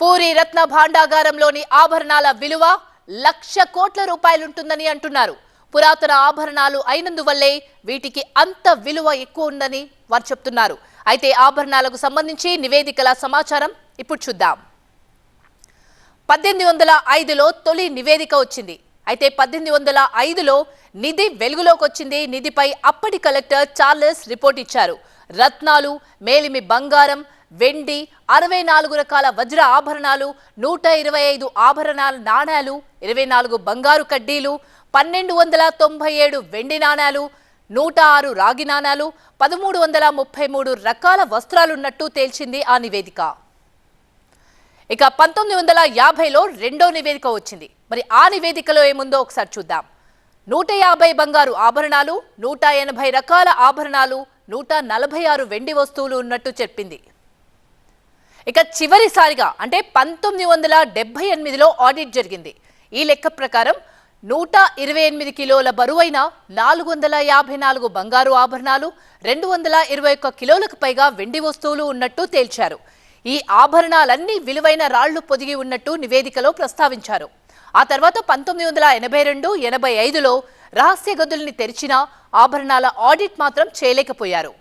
పూరి రత్న భాండాగారంలోని ఆభరణాల విలువ లక్ష కోట్ల రూపాయలుంటుందని అంటున్నారు. పురాతన ఆభరణాలు అయినందువల్లే వీటికి అంత విలువ ఎక్కువ ఉందని వారు చెప్తున్నారు. అయితే ఆభరణాలకు సంబంధించి నివేదికల సమాచారం ఇప్పుడు చూద్దాం. పద్దెనిమిది వందల ఐదులో తొలి నివేదిక వచ్చింది. అయితే పద్దెనిమిది వందల ఐదులో నిధి వెలుగులోకి వచ్చింది నిధిపై అప్పటి కలెక్టర్ చార్లెస్ రిపోర్ట్ ఇచ్చారు. రత్నాలు మేలిమి బంగారం వెండి అరవై నాలుగు రకాల వజ్ర ఆభరణాలు నూట ఇరవై ఐదు ఆభరణాల నాణాలు ఇరవై నాలుగు బంగారు కడ్డీలు పన్నెండు వందల తొంభై ఏడు వెండి నాణాలు నూట ఆరు రాగి నాణాలు పదమూడు వందల ముప్పై మూడు రకాల వస్త్రాలున్నట్టు తేల్చింది ఆ నివేదిక. ఇక పంతొమ్మిది వందల యాభైలో రెండో నివేదిక వచ్చింది. మరి ఆ నివేదికలో ఏముందో ఒకసారి చూద్దాం. నూట యాభై బంగారు ఆభరణాలు నూట ఎనభై రకాల ఆభరణాలు నూట నలభై ఆరు వెండి వస్తువులు ఉన్నట్టు చెప్పింది. ఇక చివరిసారిగా అంటే పంతొమ్మిది వందల డెబ్బై ఎనిమిదిలో ఆడిట్ జరిగింది. ఈ లెక్క ప్రకారం నూట ఇరవై ఎనిమిది కిలోల బరువైన నాలుగు వందల యాభై నాలుగు బంగారు ఆభరణాలు రెండు వందల ఇరవై ఒక్క కిలోలకు పైగా వెండి వస్తువులు ఉన్నట్టు తేల్చారు. ఈ ఆభరణాలన్నీ విలువైన రాళ్ళు పొదిగి ఉన్నట్టు నివేదికలో ప్రస్తావించారు. ఆ తర్వాత పంతొమ్మిది వందల ఎనభై రెండు ఎనభై ఐదులో రహస్య గదుల్ని తెరిచిన ఆభరణాల ఆడిట్ మాత్రం చేయలేకపోయారు.